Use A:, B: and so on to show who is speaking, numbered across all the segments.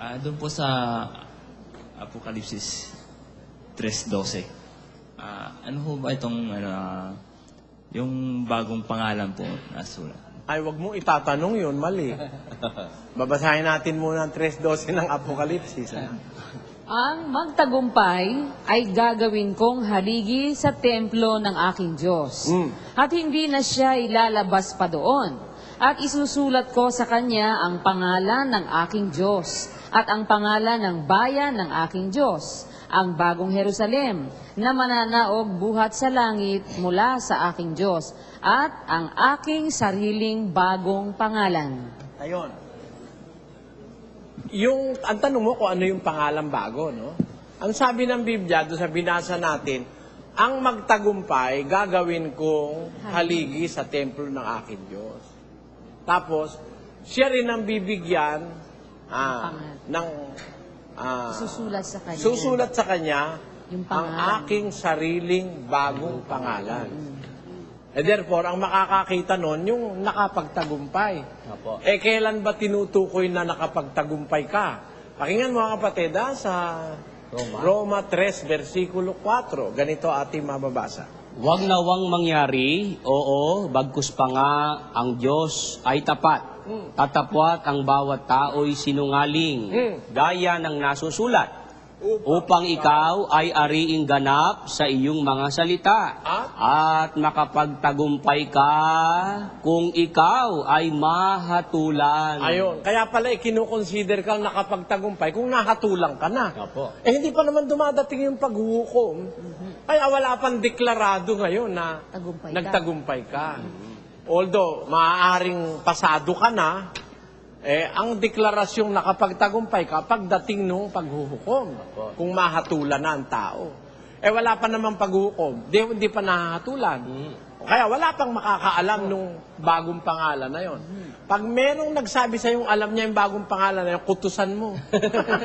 A: Ah, doon po sa Apokalipsis 3.12. Ah, ano ho ba itong ano, ah, yung bagong pangalan po na sulat?
B: Ay, wag mo itatanong yun, mali. Babasahin natin muna ang 3.12 ng Apokalipsis. ha?
C: Ang magtagumpay ay gagawin kong haligi sa templo ng aking Diyos.
B: Mm.
C: At hindi na siya ilalabas pa doon. At isusulat ko sa kanya ang pangalan ng aking Diyos at ang pangalan ng bayan ng aking Diyos, ang bagong Jerusalem, na mananaog buhat sa langit mula sa aking Diyos, at ang aking sariling bagong pangalan.
B: Ayun. Yung, ang tanong mo kung ano yung pangalan bago, no? Ang sabi ng Biblia, doon sa binasa natin, ang magtagumpay, gagawin kong haligi sa templo ng aking Diyos. Tapos, siya rin ang bibigyan ah, ng ah,
C: Susulat sa kanya.
B: susulat sa kanya
C: Yung
B: ang
C: pangalan.
B: aking sariling bagong pangalan. Eh therefore, ang makakakita nun, yung nakapagtagumpay.
D: Opo.
B: Eh, kailan ba tinutukoy na nakapagtagumpay ka? Pakinggan mga kapatid, ha, sa
D: Roma.
B: Roma 3, versikulo 4. Ganito ating mababasa.
D: Huwag nawang mangyari, oo, bagkus pa nga ang Diyos ay tapat. Tatapwat ang bawat tao'y sinungaling,
B: Mm.
D: gaya ng nasusulat, upang ikaw ay ariing ganap sa iyong mga salita.
B: At?
D: At makapagtagumpay ka kung ikaw ay mahatulan.
B: Ayun. Kaya pala, ikinukonsider kang nakapagtagumpay kung nahatulang ka na.
D: Opo.
B: Eh, hindi pa naman dumadating yung paghuhukom. Kaya wala pang deklarado ngayon na
C: Tagumpay ka.
B: nagtagumpay ka. Although, maaaring pasado ka na, eh, ang deklarasyong nakapagtagumpay ka pagdating nung paghuhukom. Kung mahatulan na ang tao. Eh, wala pa namang paghuhukom. Di, hindi pa nahahatulan. Kaya wala pang makakaalam nung bagong pangalan na yon. Pag merong nagsabi sa yung alam niya yung bagong pangalan na yun, kutusan mo.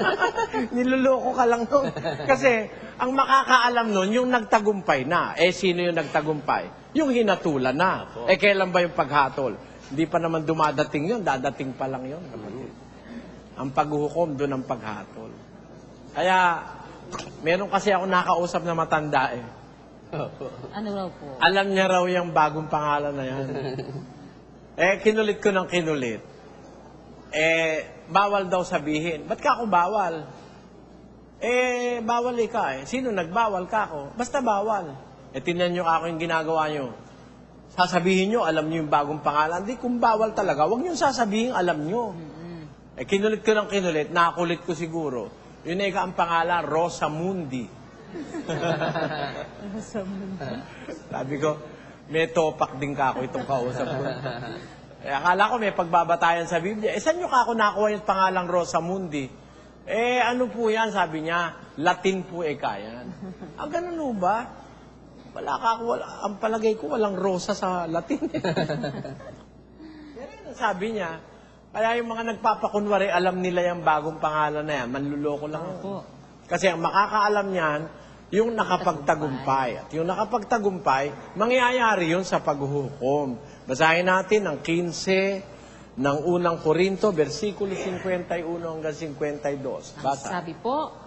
B: Niloloko ka lang nun. Kasi ang makakaalam nun, yung nagtagumpay na. Eh, sino yung nagtagumpay? Yung hinatulan na. Eh, kailan ba yung paghatol? Hindi pa naman dumadating yun, dadating pa lang yun. kapatid. Ang paghuhukom, doon ang paghatol. Kaya, meron kasi ako nakausap na matanda eh.
C: Ano raw po?
B: Alam niya raw yung bagong pangalan na yan. eh, kinulit ko ng kinulit. Eh, bawal daw sabihin. Ba't ka ako bawal? Eh, bawal ka eh. Sino nagbawal ka ako? Basta bawal. Eh, tinan nyo ako yung ginagawa nyo. Sasabihin nyo, alam nyo yung bagong pangalan. Di, kung bawal talaga, huwag nyo sasabihin, alam nyo. Eh, kinulit ko ng kinulit, nakulit ko siguro. Yun ay ang pangalan, Rosamundi. Sabi ko, may topak din ka ako itong kausap ko. Eh, akala ko may pagbabatayan sa Biblia. Eh, saan nyo ka ako nakuha yung pangalang Rosamundi? Eh, ano po yan? Sabi niya, Latin po eh kayan. Ah, ganun ba? Wala ka ako, wala, ang palagay ko walang rosa sa Latin. Yan ang sabi niya. Kaya yung mga nagpapakunwari, alam nila yung bagong pangalan na yan. Manluloko lang.
C: Opo.
B: Kasi ang makakaalam niyan, yung nakapagtagumpay. At yung nakapagtagumpay, mangyayari yun sa paghuhukom. Basahin natin ang 15 ng unang Korinto, versikulo 51 hanggang 52.
C: Ang
B: Basa.
C: sabi po,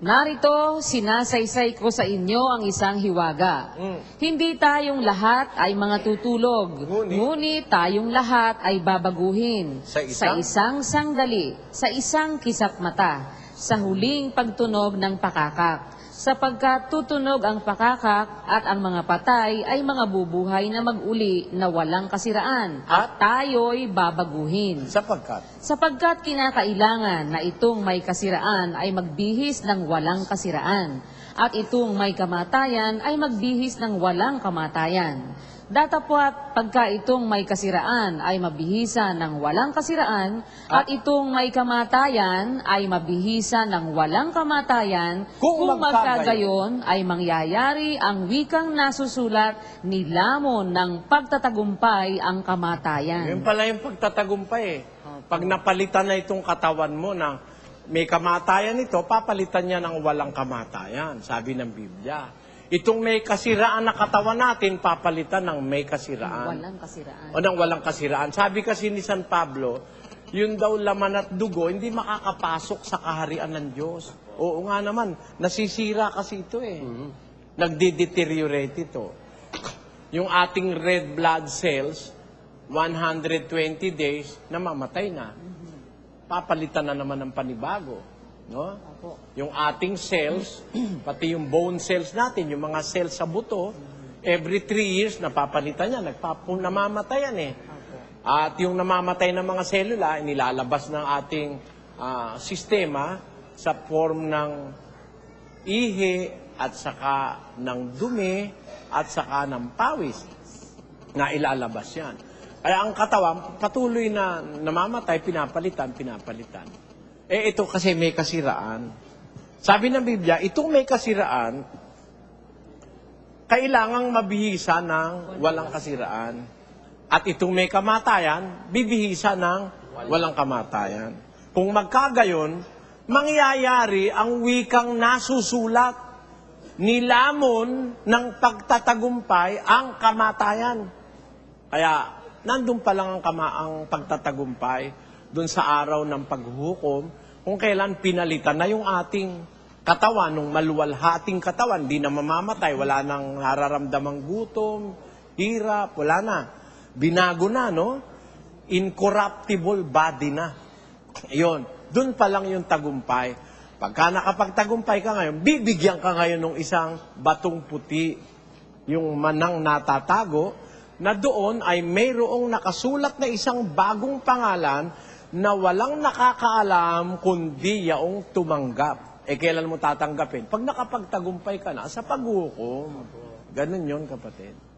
C: Narito, sinasaysay ko sa inyo ang isang hiwaga.
B: Mm.
C: Hindi tayong lahat ay mga tutulog,
B: Ngunit-
C: ngunit tayong lahat ay babaguhin
B: Sa
C: sa
B: isang-
C: isang sandali, sa isang kisap mata, sa huling pagtunog ng pakakak. Sapagkat tutunog ang pakakak at ang mga patay ay mga bubuhay na mag-uli na walang kasiraan at tayo'y babaguhin.
B: Sapagkat,
C: Sapagkat kinakailangan na itong may kasiraan ay magbihis ng walang kasiraan, at itong may kamatayan ay magbihis ng walang kamatayan. Datapwat pagka itong may kasiraan ay mabihisan ng walang kasiraan, at itong may kamatayan ay mabihisan ng walang kamatayan,
B: Kung
C: magkagayon ay mangyayari ang wikang nasusulat ni lamon ng pagtatagumpay ang kamatayan.
B: yun pala yung pagtatagumpay eh. Pag napalitan na itong katawan mo na may kamatayan ito, papalitan niya ng walang kamatayan, sabi ng Biblia. Itong may kasiraan na katawan natin, papalitan ng may kasiraan.
C: Walang kasiraan.
B: O ng walang kasiraan. Sabi kasi ni San Pablo, yun daw laman at dugo, hindi makakapasok sa kaharian ng Diyos. Oo nga naman, nasisira kasi ito eh. Nagde-deteriorate ito. Yung ating red blood cells, 120 days, namamatay na. Papalitan na naman ng panibago. No? Yung ating cells, pati yung bone cells natin, yung mga cells sa buto, every three years, napapalitan yan. Nagpapu, namamatay yan eh. At yung namamatay ng mga selula, nilalabas ng ating ah, sistema sa form ng ihi at saka ng dumi at saka ng pawis na ilalabas yan. Kaya ang katawan, patuloy na namamatay, pinapalitan, pinapalitan. Eh ito kasi may kasiraan. Sabi ng Biblia, itong may kasiraan, kailangang mabihisa ng walang kasiraan. At itong may kamatayan, bibihisa ng walang kamatayan. Kung magkagayon, mangyayari ang wikang nasusulat, nilamon ng pagtatagumpay ang kamatayan. Kaya, nandun pa lang ang, kama, ang pagtatagumpay dun sa araw ng paghuhukom kung kailan pinalitan na yung ating katawan, nung maluwalhating katawan, di na mamamatay, wala nang nararamdamang gutom, hirap, wala na. Binago na, no? Incorruptible body na. Yun, dun pa lang yung tagumpay. Pagka nakapagtagumpay ka ngayon, bibigyan ka ngayon ng isang batong puti, yung manang natatago, na doon ay mayroong nakasulat na isang bagong pangalan na walang nakakaalam kundi yaong tumanggap. Eh, kailan mo tatanggapin? Pag nakapagtagumpay ka na sa paghukom. Ganun yon kapatid.